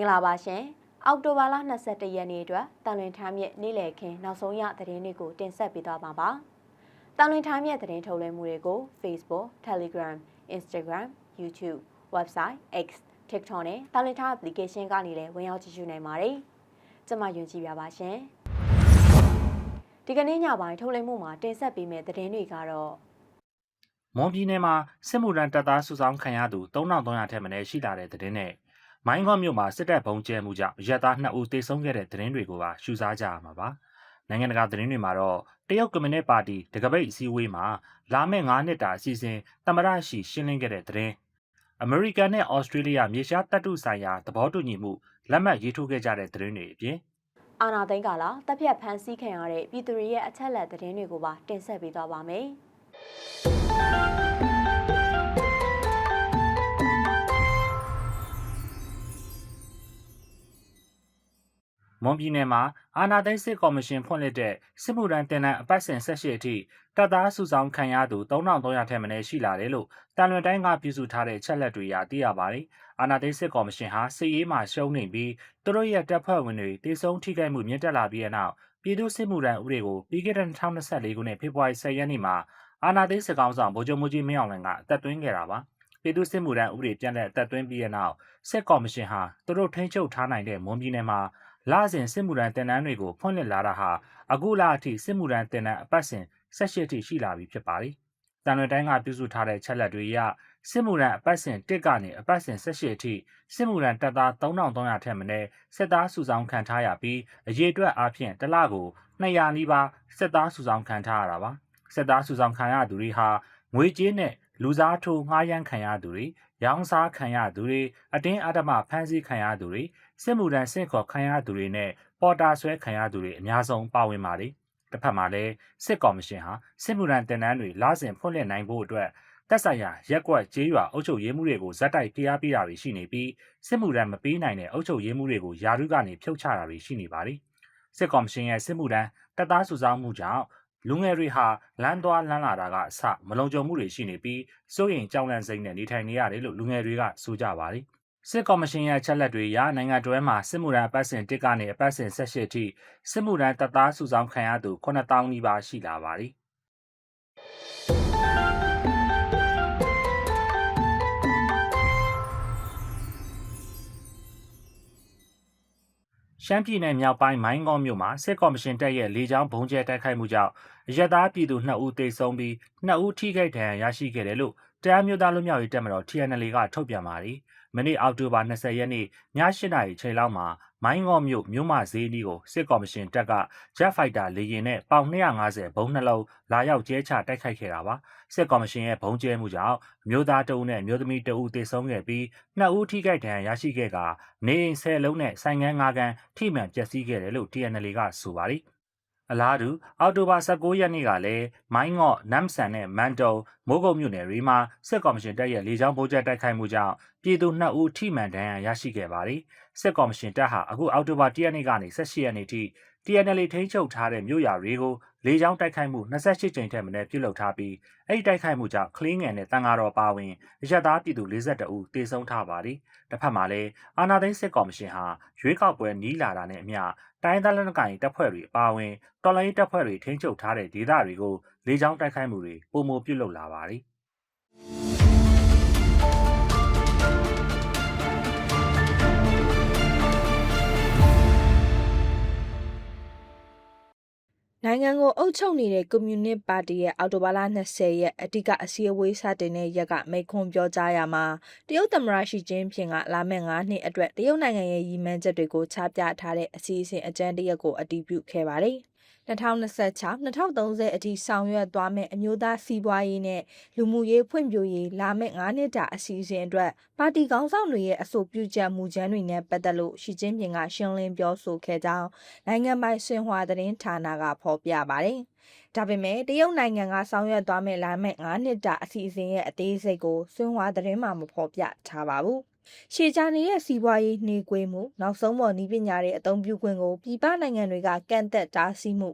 င်္ဂလာပါရှင်အောက်တိုဘာလ22ရက်နေ့အတွက်တန်လွင်ထားမြစ်နေ့လည်ခင်းနောက်ဆုံးရသတင်းတွေကိုတင်ဆက်ပေးသွားမှာပါတန်လွင်ထားမြစ်သတင်းထုတ်လွှင့်မှုတွေကို Facebook, Telegram, Instagram, YouTube, Website, X, TikTok နဲ့တန်လွင်ထား application ကနေလည်းဝင်ရောက်ကြည့်ရှုနိုင်ပါတယ်ကျွန်မယွန်ကြည့်ပြပါရှင်ဒီကနေ့ညပိုင်းထုတ်လွှင့်မှုမှာတင်ဆက်ပေးမယ့်သတင်းတွေကတော့မွန်ပြည်နယ်မှာစစ်မှုထမ်းတပ်သားစုဆောင်ခံရသူ3300ထက်မနည်းရှိလာတဲ့သတင်းနဲ့ မိုင်းကော့မြို့မှာစစ်တပ်ဘုံကျဲမှုကြောင့်ရက်သား2ဦးသေဆုံးခဲ့တဲ့သတင်းတွေကိုပါရှုစားကြရမှာပါ။နိုင်ငံတကာသတင်းတွေမှာတော့တရုတ်ကွန်မြူနစ်ပါတီတကပိတ်အစည်းအဝေးမှာလာမယ့်9နှစ်တာအစီအစဉ်သမရရှိရှင်းလင်းခဲ့တဲ့သတင်းအမေရိကန်နဲ့ဩစတြေးလျမြေရှားတပ်တုဆိုင်ရာသဘောတူညီမှုလက်မှတ်ရေးထိုးခဲ့ကြတဲ့သတင်းတွေအပြင်အာနာသိန်းကာလာတပ်ဖြတ်ဖမ်းဆီးခံရတဲ့ပြည်သူတွေရဲ့အချက်အလက်သတင်းတွေကိုပါတင်ဆက်ပေးသွားပါမယ်။ မွန်ပြည်နယ်မှာအာဏာသိမ်းစစ်ကော်မရှင်ဖွင့်လှစ်တဲ့စစ်မှုထမ်းတင်နန်းအပတ်စဉ်18အထိတပ်သားစုဆောင်ခံရသူ3300ထက်မနည်းရှိလာတယ်လို့တန်လွင်တိုင်းကပြုစုထားတဲ့ချက်လက်တွေအရသိရပါတယ်။အာဏာသိမ်းစစ်ကော်မရှင်ဟာစစ်ရေးမှာရှုံးနေပြီးသူတို့ရဲ့တပ်ဖွဲ့ဝင်တွေတေဆုံးထိခိုက်မှုမြင့်တက်လာပြီးတဲ့နောက်ပြည်သူစစ်မှုထမ်းဥပဒေကိုပြီးခဲ့တဲ့2024ခုနှစ်ဖေဖော်ဝါရီ10ရက်နေ့မှာအာဏာသိမ်းစစ်ကောင်ဆောင်ဗိုလ်ချုပ်မှုကြီးမင်းအောင်လှိုင်ကအသက်သွင်းခဲ့တာပါ။ပြည်သူစစ်မှုထမ်းဥပဒေပြန်လည်အသက်သွင်းပြီးတဲ့နောက်စစ်ကော်မရှင်ဟာသူတို့ထိန်းချုပ်ထားနိုင်တဲ့မွန်ပြည်နယ်မှာ လစဉ်စစ်မှုထမ်းတင်နန်းတွေကိုဖွင့်လှစ်လာတာဟာအခုလအထိစစ်မှုထမ်းတင်နန်းအပတ်စဉ်18ထိရှိလာပြီဖြစ်ပါတယ်။တန်လွင်တိုင်းကပြုစုထားတဲ့ချက်လက်တွေအရစစ်မှုထမ်းအပတ်စဉ်1ကနေအပတ်စဉ်18အထိစစ်မှုထမ်းတပ်သား3300ထက်မနည်းစစ်သားစုဆောင်ခံထားရပြီးအရေးအတွက်အားဖြင့်တစ်လကို200နီးပါးစစ်သားစုဆောင်ခံထားရတာပါ။စစ်သားစုဆောင်ခံရသူတွေဟာငွေကြေးနဲ့ လူစားထိုးငှားရမ်းခံရသူတွေရောင်းစားခံရသူတွေအတင်းအဓမ္မဖမ်းဆီးခံရသူတွေစစ်မှုထမ်းဆင့်ခေါ်ခံရသူတွေနဲ့ပေါ်တာဆွဲခံရသူတွေအများဆုံးပါဝင်ပါတယ်။တစ်ဖက်မှာလည်းစစ်ကော်မရှင်ဟာစစ်မှုထမ်းတင်နန်းတွေလာစဉ်ဖွင့်လှစ်နိုင်ဖို့အတွက်တက်ဆိုင်ရာရက်ကွက်ကျေးရွာအုပ်ချုပ်ရေးမှုတွေကိုဇက်တိုက်ဖိအားပေးတာတွေရှိနေပြီးစစ်မှုထမ်းမပေးနိုင်တဲ့အုပ်ချုပ်ရေးမှုတွေကိုယာရုကနေဖြုတ်ချတာတွေရှိနေပါတယ်။စစ်ကော်မရှင်ရဲ့စစ်မှုထမ်းတပ်သားစုဆောင်းမှုကြောင့် လူငယ်တွေဟာလမ်းသွားလမ်းလာတာကအစမလုံခြုံမှုတွေရှိနေပြီးစိုးရိမ်ကြောက်လန့်စိတ်နဲ့နေထိုင်နေရတယ်လို့လူငယ်တွေကဆိုကြပါတယ်။စစ်ကော်မရှင်ရဲ့ချက်လက်တွေအရနိုင်ငံတွဲမှာစစ်မှုထမ်းအပတ်စဉ်1ကနေအပတ်စဉ်18ထိစစ်မှုထမ်းတပ်သားစုဆောင်ခံရသူ9000နီးပါးရှိလာပါတယ် ရှမ်းပြည်နယ်မြောက်ပိုင်းမိုင်းကောမြို့မှာစစ်ကော်မရှင်တပ်ရဲ့လေကြောင်းဘုံကျဲတိုက်ခိုက်မှုကြောင့်အရက်သားပြည်သူ2ဦးသေဆုံးပြီး2ဦးထိခိုက်ဒဏ်ရာရရှိခဲ့တယ်လို့တရားမျိုးသားလူမျိုးရေးတပ်မတော် TNL ကထုတ်ပြန်ပါတယ်။မနေ့အောက်တိုဘာ20ရက်နေ့ည8:00နာရီချိန်လောက်မှာ မိုင်းငေါ့မြို့မြို့မဈေးနီးကိုစစ်ကော်မရှင်တပ်က Jet Fighter လေယာဉ်နဲ့ပေါင်250ဘုံနှလုံးလာရောက်ကျဲချတိုက်ခိုက်ခဲ့တာပါစစ်ကော်မရှင်ရဲ့ဘုံကျဲမှုကြောင့်မြို့သားတအုပ်နဲ့မြို့သမီးတအုပ်သေဆုံးခဲ့ပြီးနှစ်ဦးထိခိုက်ဒဏ်ရာရရှိခဲ့ကနေအိမ်10လုံးနဲ့ဆိုင်ငန်း9ကန်ထိမှန်ပျက်စီးခဲ့တယ်လို့ TNL ကဆိုပါတယ် အလားတူအော်တိုဘာ16ရက်နေ့ကလည်းမိုင်းငေါ့နမ်ဆန်နဲ့မန်တုံမိုးကုတ်မြို့နယ်တွေမှာစစ်ကော်မရှင်တပ်ရဲ့လေကြောင်းဗိုလ်ကျတိုက်ခိုက်မှုကြောင့်ပြည်သူ2ဦးထိမှန်ဒဏ်ရာရရှိခဲ့ပါတယ်။စစ်ကော်မရှင်တပ်ဟာအခုအော်တိုဘာ10ရက်နေ့ကနေ18ရက်နေ့ထိ TNL ထိန်းချုပ်ထားတဲ့မြို့ရွာတွေကိုလေကြောင်းတိုက်ခိုက်မှု28ကြိမ်ထက်မနည်းပြုလုပ်ထားပြီးအဲ့ဒီတိုက်ခိုက်မှုကြောင့်ကလင်းငယ်နဲ့တန်ဃာတော်ပါဝင်ရရသားပြည်သူ42ဦးတေဆုံးထားပါတယ်။တစ်ဖက်မှာလည်းအာနာသိန်းစစ်ကော်မရှင်ဟာရွေးကောက်ပွဲနီးလာတာနဲ့အမျှ တိုင်းသားလက်နက်ကိုင်တပ်ဖွဲ့တွေအပါအဝင်တော်လိုင်းတပ်ဖွဲ့တွေထိန်းချုပ်ထားတဲ့ဒေသတွေကိုလေကြောင်းတိုက်ခိုက်မှုတွေပုံမပြုလုပ်လာပါတယ်။ နိုင်ငံကိုအုပ်ချုပ်နေတဲ့ကွန်မြူနစ်ပါတီရဲ့အော်တိုဘာလ20ရက်အဓိကအစည်းအဝေးစတင်တဲ့ရက်ကမိန့်ခွန်းပြောကြားရမှာတရုတ်သမ္မတရှီကျင်းဖျင်ကလာမယ့်9နှစ်အတွက်တရုတ်နိုင်ငံရဲ့ရည်မှန်းချက်တွေကိုချပြထားတဲ့အစီအစဉ်အကြမ်းတရက်ကိုအတည်ပြုခဲ့ပါတယ်။ 2026-2030အထိဆောင်ရွက်သွားမယ့်အမျိုးသားစီးပွားရေးနဲ့လူမှုရေးဖွံ့ဖြိုးရေးလာမယ့်9နှစ်တာအစီအစဉ်အတွက်ပါတီခေါင်းဆောင်တွေရဲ့အဆိုပြုချက်မူကြမ်းတွေနဲ့ပတ်သက်လို့ရှီကျင်းပင်ကရှင်းလင်းပြောဆိုခဲ့ကြောင်းနိုင်ငံပိုင်ရှင်ဟွာသတင်းဌာနကဖော်ပြပါတယ်။ဒါပေမဲ့တရုတ်နိုင်ငံကဆောင်ရွက်သွားမယ့်လာမယ့်9နှစ်တာအစီအစဉ်ရဲ့အသေးစိတ်ကိုဆွင်ဟွာသတင်းမှာမဖော်ပြထားပါဘူး။ ရှေ့ကြနေတဲ့စီးပွားရေးနှေးကွေးမှုနောက်ဆုံးပေါ်နည်းပညာတွေအသုံးပြုခွင့်ကိုပြည်ပနိုင်ငံတွေကကန့်သက်တားဆီးမှု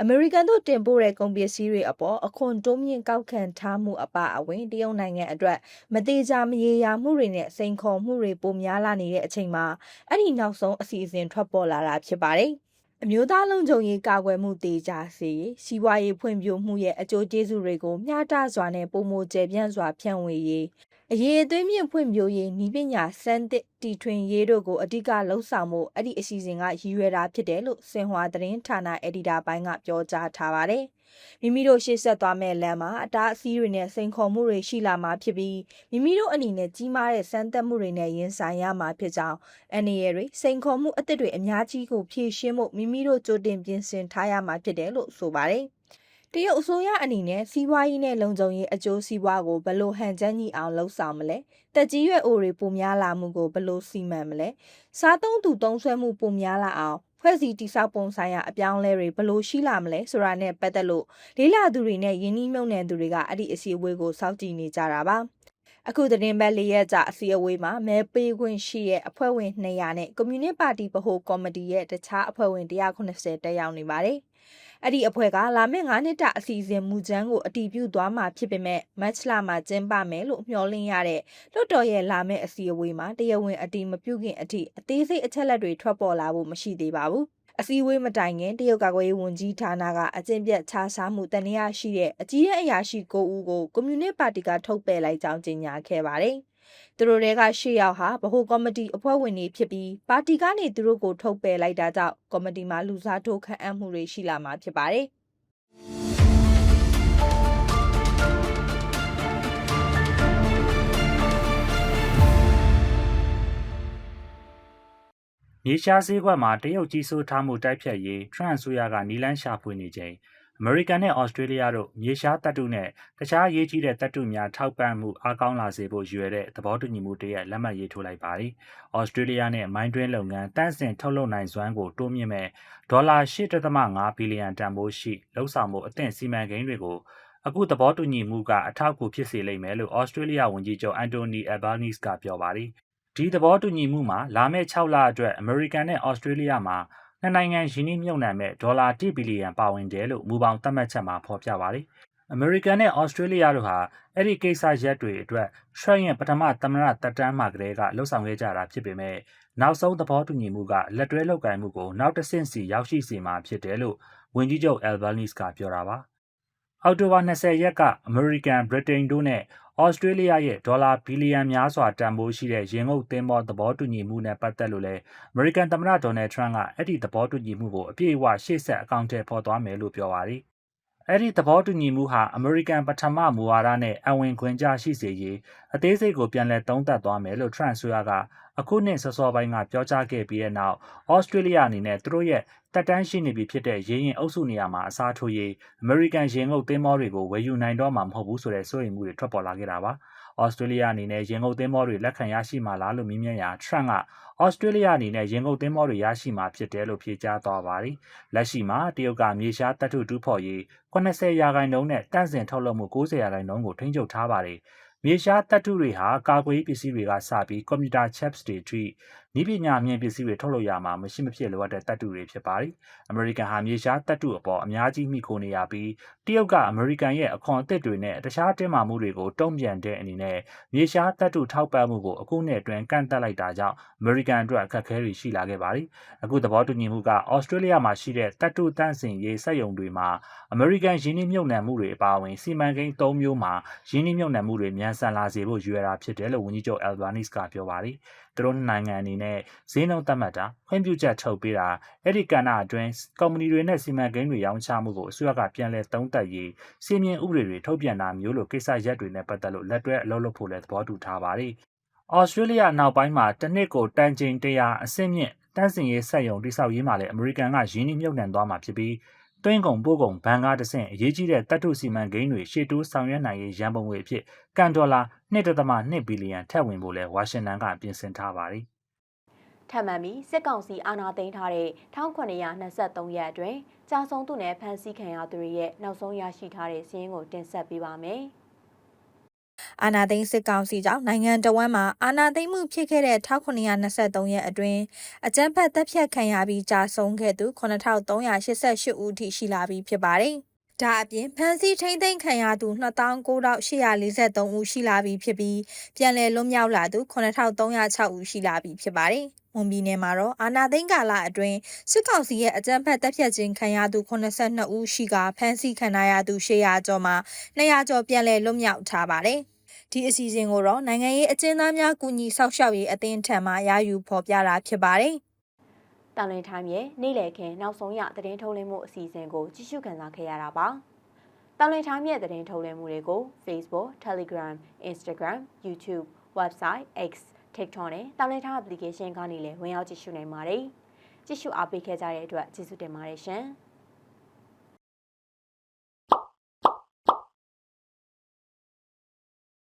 အမေရိကန်တို့တင်ပို့တဲ့ကုန်ပစ္စည်းတွေအပေါ်အခွန်တိုးမြင့်ကောက်ခံထားမှုအပါအဝင်တရုတ်နိုင်ငံအတွက်မသေးချာမရေရာမှုတွေနဲ့စိန်ခေါ်မှုတွေပိုများလာနေတဲ့အချိန်မှာအဲ့ဒီနောက်ဆုံးအစီအစဉ်ထွက်ပေါ်လာတာဖြစ်ပါတယ်။အမျိုးသားလုံခြုံရေးကာကွယ်မှုတေချာစီစီးပွားရေးဖွံ့ဖြိုးမှုရဲ့အကျိုးကျေးဇူးတွေကိုမျှတစွာနဲ့ပုံမကျယ်ပြန့်စွာဖြန့်ဝေရေး အရေးအသွေးမြင့်ဖွံ့ဖြိုးရေးဤပညာစမ်းသစ်တီထွင်ရေးတို့ကိုအဓိကလှုံ့ဆော်မှုအဲ့ဒီအစီအစဉ်ကရည်ရွယ်တာဖြစ်တယ်လို့စင်ဟွာသတင်းဌာနအက်ဒီတာပိုင်းကပြောကြားထားပါတယ်။မိမိတို့ရှေ့ဆက်သွားမဲ့လမ်းမှာအတားအဆီးတွေနဲ့စိန်ခေါ်မှုတွေရှိလာမှာဖြစ်ပြီးမိမိတို့အနေနဲ့ကြီးမားတဲ့စမ်းသပ်မှုတွေနဲ့ရင်ဆိုင်ရမှာဖြစ်ကြောင်းအနေရတွေစိန်ခေါ်မှုအသစ်တွေအများကြီးကိုဖြည့်ရှင်းဖို့မိမိတို့ကြိုတင်ပြင်ဆင်ထားရမှာဖြစ်တယ်လို့ဆိုပါတယ်။ တရုတ်အစိုးရအနေနဲ့စီးပွားရေးနဲ့လုံခြုံရေးအကျိုးစီးပွားကိုဘယ်လိုဟန်ချက်ညီအောင်လှုပ်ဆောင်မလဲတက်ကြီးရွယ်အိုတွေပုံများလာမှုကိုဘယ်လိုစီမံမလဲစားသုံးသူသုံးဆွဲမှုပုံများလာအောင်ဖွဲ့စည်းတိစောက်ပုံဆိုင်ရာအပြောင်းလဲတွေဘယ်လိုရှိလာမလဲဆိုတာနဲ့ပတ်သက်လို့လေးလာသူတွေနဲ့ယင်းနှိမ့်မြုံနယ်သူတွေကအဲ့ဒီအစီအဝေးကိုစောင့်ကြည့်နေကြတာပါအခုသတင်းပတ်လေးရက်ကြာအစည်းအဝေးမှာမဲပေးခွင့်ရှိတဲ့အဖွဲ့ဝင်200နဲ့ကွန်မြူနစ်ပါတီဗဟိုကော်မတီရဲ့တခြားအဖွဲ့ဝင်190တက်ရောက်နေပါတယ်။ အဲ့ဒီအဖွဲ့ကလာမယ့်9နှစ်တာအစီအစဉ်မူကြမ်းကိုအတည်ပြုသွားမှာဖြစ်ပေမဲ့မတ်လမှာကျင်းပမယ်လို့မျှော်လင့်ရတဲ့လွှတ်တော်ရဲ့လာမယ့်အစည်းအဝေးမှာတရားဝင်အတည်မပြုခင်အထိအသေးစိတ်အချက်လက်တွေထွက်ပေါ်လာဖို့မရှိသေးပါဘူးအစည်းအဝေးမတိုင်ခင်တရုတ်ကာကွယ်ရေးဝန်ကြီးဌာနကအကျင့်ပြတ်ခြားစားမှုတန်ရာရှိတဲ့အကြီးအရာရှိ9ဦးကိုကွန်မြူနစ်ပါတီကထုတ်ပယ်လိုက်ကြောင်းကြေညာခဲ့ပါတယ်။ သူတို့တွေကရှေ့ရောက်ဟာဗဟိုကော်မတီအဖွဲ့ဝင်တွေဖြစ်ပြီးပါတီကနေသူတို့ကိုထုတ်ပယ်လိုက်တာကြောင့်ကော်မတီမှာလူစားထိုးခန့်အပ်မှုတွေရှိလာမှာဖြစ်ပါတယ်မြေရှားဈေးကွက်မှာတရုတ်ကြီးစိုးထားမှုတိုက်ဖြတ်ရေးထရန့်ဆိုရကနီလန်းရှာဖွေနေချိန် အမေရိကန်နဲ့ဩစတြေးလျတို့မြေရှားတပ်တုနဲ့တခြားရေးကြီးတဲ့တပ်တုများထောက်ပံ့မှုအားကောင်းလာစေဖို့ရည်ရွယ်တဲ့သဘောတူညီမှုတရက်လက်မှတ်ရေးထိုးလိုက်ပါတယ်။ဩစတြေးလျနဲ့မိုင်းတွင်းလုပ်ငန်းတန့်စင်ထုတ်လုပ်နိုင်စွမ်းကိုတိုးမြင့်မဲ့ဒေါ်လာ8.5ဘီလီယံတန်ဖိုးရှိလှုပ်ဆောင်မှုအသင့်စီမံကိန်းတွေကိုအခုသဘောတူညီမှုကအထောက်အကူဖြစ်စေလိမ့်မယ်လို့ဩစတြေးလျဝန်ကြီးချုပ်အန်တိုနီအယ်ဘာနီစ်ကပြောပါတယ်။ဒီသဘောတူညီမှုမှာလာမယ့်6လအတွက်အမေရိကန်နဲ့ဩစတြေးလျမှာ နှစ်နိုင်ငံယင်းနှိမ့်မြုပ်နှံမဲ့ဒေါ်လာ1ဘီလီယံပါဝင်တယ်လို့မူပေါင်းသတ်မှတ်ချက်မှာဖော်ပြပါတယ်။အမေရိကန်နဲ့ဩစတြေးလျတို့ဟာအဲ့ဒီကိစ္စရက်တွေအတွက်ထရန့်ရဲ့ပထမသမ္မတတက်တန်းမှာကလေးကလှုပ်ဆောင်ခဲ့ကြတာဖြစ်ပေမဲ့နောက်ဆုံးသဘောတူညီမှုကလက်တွဲလုပ်ကိုင်မှုကိုနောက်တစ်ဆင့်စီရောက်ရှိစေမှာဖြစ်တယ်လို့ဝန်ကြီးချုပ်အယ်ဘာနီစ်ကပြောတာပါ။အောက်တိုဘာ20ရက်ကအမေရိကန်၊ဗြိတိန်တို့နဲ့ ဩစတြေးလျရဲ့ဒေါ်လာဘီလီယံများစွာတန်ဖိုးရှိတဲ့ရင်ငုပ်သင်းဘောသဘောတူညီမှုနဲ့ပတ်သက်လို့လည်းအမေရိကန်သမ္မတဒေါ်နယ်ထရန့်ကအဲ့ဒီသဘောတူညီမှုကိုအပြည့်အဝရှေ့ဆက်အကောင့်ထဲပေါ်သွားမယ်လို့ပြောပါတယ်။ အဲ့ဒီသဘောတူညီမှုဟာအမေရိကန်ပထမမူဝါဒနဲ့အဝင်ခွင့်ကြရှိစေရေးအသေးစိတ်ကိုပြန်လည်သုံးသပ်သွားမယ်လို့ထရန့်ဆိုရကအခုနှစ်စောစောပိုင်းကပြောကြားခဲ့ပြီးတဲ့နောက်ဩစတြေးလျအနေနဲ့သူတို့ရဲ့တက်တန်းရှိနေပြီဖြစ်တဲ့ရေရင်အုပ်စုနေရာမှာအစားထိုးရေးအမေရိကန်ရေငုပ်သင်းမောတွေကိုဝယ်ယူနိုင်တော့မှာမဟုတ်ဘူးဆိုတဲ့စိုးရိမ်မှုတွေထွက်ပေါ်လာခဲ့တာပါ။ ဩစတြေးလျအနေနဲ့ရေငုပ်သင်းမောတွေလက်ခံရရှိမှာလားလို့မေးမြန်းရာထရန့်ကဩစတြေးလျအနေနဲ့ရေငုပ်သင်းမောတွေရရှိမှာဖြစ်တယ်လို့ဖြေကြားသွားပါတယ်။လက်ရှိမှာတရုတ်ကမြေရှားတပ်ထုတူးဖော်ရေး80ရာခိုင်နှုန်းနဲ့တန့်စင်ထုတ်လုပ်မှု90ရာခိုင်နှုန်းကိုထိန်းချုပ်ထားပါတယ်။မြေရှားတပ်ထုတွေဟာကာကွယ်ရေးပစ္စည်းတွေကစပြီးကွန်ပျူတာ chips တွေထိ နည်းပညာအမြင့်ပစ္စည်းတွေထုတ်လုပ်ရမှာမရှိမဖြစ်လိုအပ်တဲ့တပ်ထုတွေဖြစ်ပါတယ်။အမေရိကန်ဟာမြေရှားတပ်ထုအပေါ်အများကြီးမိခိုနေရပြီးတရုတ်ကအမေရိကန်ရဲ့အခွန်အသစ်တွေနဲ့တခြားတင်းမာမှုတွေကိုတုံ့ပြန်တဲ့အနေနဲ့မြေရှားတပ်ထုထောက်ပံ့မှုကိုအခုနှစ်အတွင်းကန့်သတ်လိုက်တာကြောင့်အမေရိကန်အတွက်အခက်အခဲတွေရှိလာခဲ့ပါတယ်။အခုသဘောတူညီမှုကဩစတြေးလျမှာရှိတဲ့တပ်ထုတန့်စင်ရေးစက်ရုံတွေမှာအမေရိကန်ယင်းနှိမ့်မြုပ်နှံမှုတွေအပါအဝင်စီမံကိန်း၃မျိုးမှာယင်းနှိမ့်မြုပ်နှံမှုတွေမြန်ဆန်လာစေဖို့ရည်ရွယ်တာဖြစ်တယ်လို့ဝန်ကြီးချုပ်အယ်ဘာနစ်ကပြောပါတယ်။ သူတို့နိုင်ငံအနေနဲ့ဈေးနှုန်းသတ်မှတ်တာခွင့်ပြုချက်ထုတ်ပေးတာအဲ့ဒီကဏ္ဍအတွင်းကုမ္ပဏီတွေနဲ့စီမံကိန်းတွေရောင်းချမှုကိုအစိုးရကပြန်လည်သုံးသပ်ရေးစီမံဥပဒေတွေထုတ်ပြန်တာမျိုးလိုကိစ္စရပ်တွေနဲ့ပတ်သက်လို့လက်တွဲအလုပ်လုပ်ဖို့လည်းသဘောတူထားပါတယ်။ဩစတြေးလျနောက်ပိုင်းမှာတစ်နှစ်ကိုတန်ချိန်100အဆင့်မြင့်တန်းစင်ရေးဆက်ယုံတိဆောက်ရေးမှာလည်းအမေရိကန်ကယင်းနှိမ့်မြုပ်နှံသွားမှာဖြစ်ပြီး တွင်းကုန်ပို့ကုန်ဘဏ်ကားတဆင့်အရေးကြီးတဲ့တပ်ထုစီမံကိန်းတွေရှေ့တိုးဆောင်ရွက်နိုင်ရေးရန်ပုံငွေအဖြစ်ကန်ဒေါ်လာ1.2ဘီလီယံထပ်ဝင်ဖို့လဲဝါရှင်တန်ကပြင်ဆင်ထားပါတယ်။ထပ်မံပြီးစစ်ကောင်စီအာဏာသိမ်းထားတဲ့1923ရက်အတွင်းကြာဆုံးသူနဲ့ဖမ်းဆီးခံရသူတွေရဲ့နောက်ဆုံးရရှိထားတဲ့စီးရင်ကိုတင်ဆက်ပေးပါမယ်။ အာနာသိန်းစစ်ကောင်စီကြောင့်နိုင်ငံတော်ဝန်မှာအာနာသိန်းမှုဖြစ်ခဲ့တဲ့1923ရက်အတွင်းအကြမ်းဖက်တပ်ဖြတ်ခံရပြီးကြာဆုံးခဲ့သူ9388ဦးထိရှိလာပြီးဖြစ်ပါတယ်။ဒါအပြင်ဖမ်းဆီးထိန်းသိမ်းခံရသူ29,843ဦးရှိလာပြီးဖြစ်ပြီးပြန်လည်လွတ်မြောက်လာသူ9,306ဦးရှိလာပြီးဖြစ်ပါတယ်။မွန်ပြည်နယ်မှာတော့အာနာသိန်းကာလအတွင်းစစ်ကောင်စီရဲ့အကြမ်းဖက်တပ်ဖြတ်ခြင်းခံရသူ82ဦးရှိကဖမ်းဆီးခံရသူ800ကျော်မှာ200ကျော်ပြန်လည်လွတ်မြောက်ထားပါတယ်။ ဒီအစီအစဉ်ကိုတော့နိုင်ငံရေးအကျဉ်းသားများကူညီဆောက်ရှောက်ရေးအသင်းထံမှရယူဖော်ပြတာဖြစ်ပါတယ်။တန်လွင်ထိုင်းရဲ့နေ့လည်ခင်းနောက်ဆုံးရသတင်းထုတ်လင်းမှုအစီအစဉ်ကိုကြည့်ရှုခံစားခဲ့ရတာပါ။တန်လွင်ထိုင်းရဲ့သတင်းထုတ်လင်းမှုတွေကို Facebook, Telegram, Instagram, YouTube, Website, X, TikTok နဲ့တန်လွင်ထိုင်း application ကနေလည်းဝင်ရောက်ကြည့်ရှုနိုင်ပါတယ်။ကြည့်ရှုအားပေးခဲ့ကြတဲ့အတွက်ကျေးဇူးတင်ပါတယ်ရှင်။